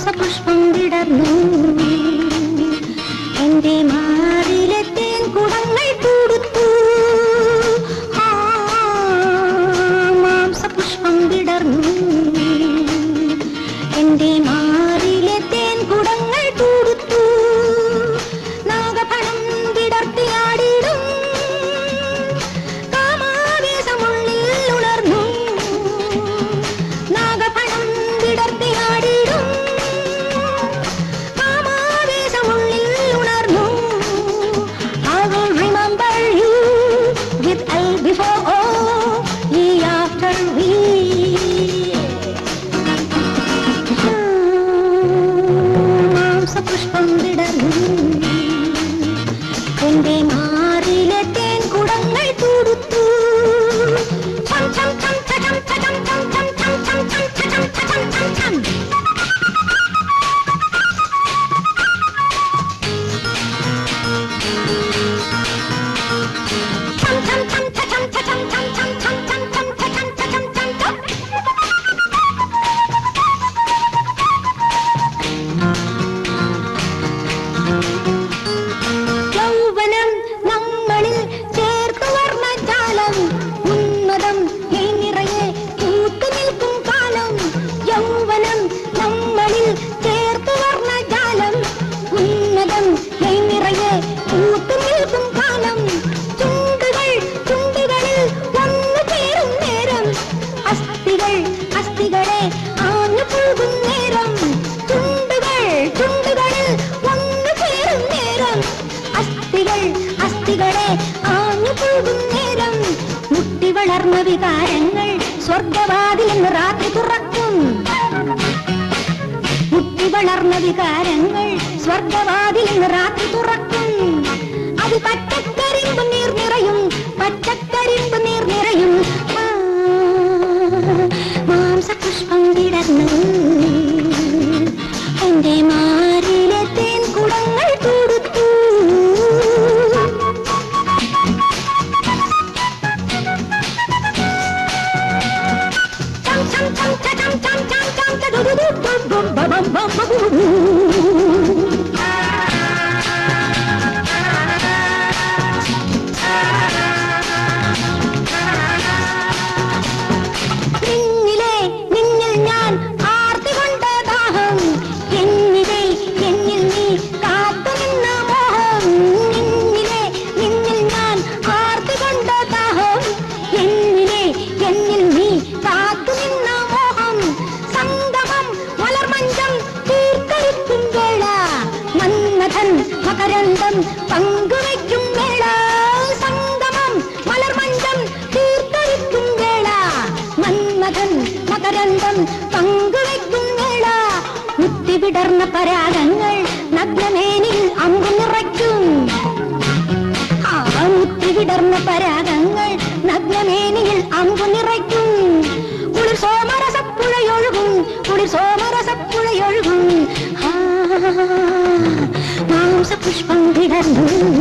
सपुष्पं विडर्नू നേരം മുട്ടി വളർന്ന വികാരങ്ങൾ സ്വർഗവാതിലെന്ന് രാത്രി തുറക്കും. മുട്ടി വളർന്ന വികാരങ്ങൾ സ്വർഗവാതിലെന്ന് രാത്രി തുറക്കും. അത് പച്ചക്കരിമ്പ് നീർന്നു cha cha cha cha cha cha do do do bum bum bum bum bum bum മകരന്തം പങ്കുവയ്ക്കും വേള. സംഗമം മലർമണ്ഡം തീർത്തരിക്കും വേള. മന്മഥൻ മകരന്തം പങ്കുവയ്ക്കും വേള. കുത്തിവിടർന്ന പരാഗങ്ങൾ നഗ്നമേനിൽ അമ്പു നിറയ്ക്കും. पुष्पं विदधु